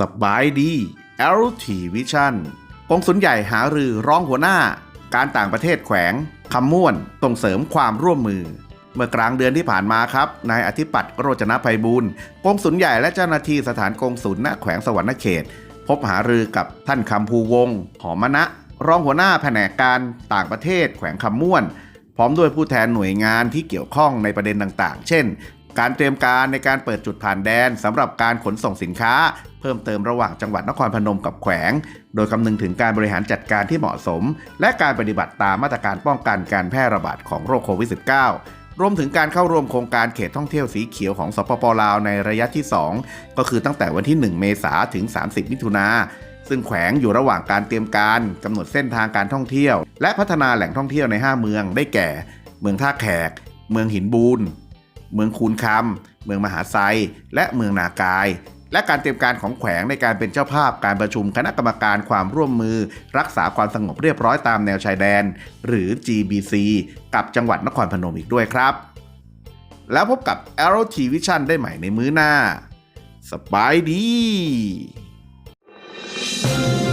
สบายดี LT Vision กองสุนใหญ่หารือร้องหัวหน้า การต่างประเทศแขวงคำม่วนส่งเสริมความร่วมมือ เมื่อกลางเดือนที่ผ่านมาครับ นายอธิปัตย์โรจนภัยบูลย์กองสุนใหญ่และเจ้าหน้าที่สถานกงสุลณแขวงสวรรณเขต พบหารือกับท่านคำภูวงศ์หอมณะ รองหัวหน้าแผนกการต่างประเทศแขวงคำม่วน พร้อมด้วยผู้แทนหน่วยงานที่เกี่ยวข้องในประเด็นต่างๆ เช่น การเตรียมการในการเปิดจุดผ่านแดนสำหรับการขนส่งสินค้า เพิ่มเติมระหว่างจังหวัดนครพนมกับแขวง โดยคำนึงถึงการบริหารจัดการที่เหมาะสม และการปฏิบัติตามมาตรการป้องกันการแพร่ระบาดของโรคโควิด -19 รวมถึงการเข้าร่วมโครงการเขตท่องเที่ยวสีเขียวของสปปลาวในระยะที่ 2 ก็คือตั้งแต่วันที่ 1 เมษาถึง 30 มิถุนา ซึ่งแขวงอยู่ระหว่างการเตรียมการกำหนดเส้นทางการท่องเที่ยว และพัฒนาแหล่งท่องเที่ยวใน 5 เมืองได้แก่ เมืองท่าแขก เมืองหินบูนเมืองคูนคำเมืองมหาไซและเมืองนากาย และการเตรียมการของแขวงในการเป็นเจ้าภาพการประชุมคณะกรรมการความร่วมมือ รักษาความสงบเรียบร้อยตามแนวชายแดน หรือ GBC กับจังหวัดนครพนมอีกด้วยครับ แล้วพบกับ Arrow T Vision ได้ใหม่ในมื้อหน้าสบายดี Thank you.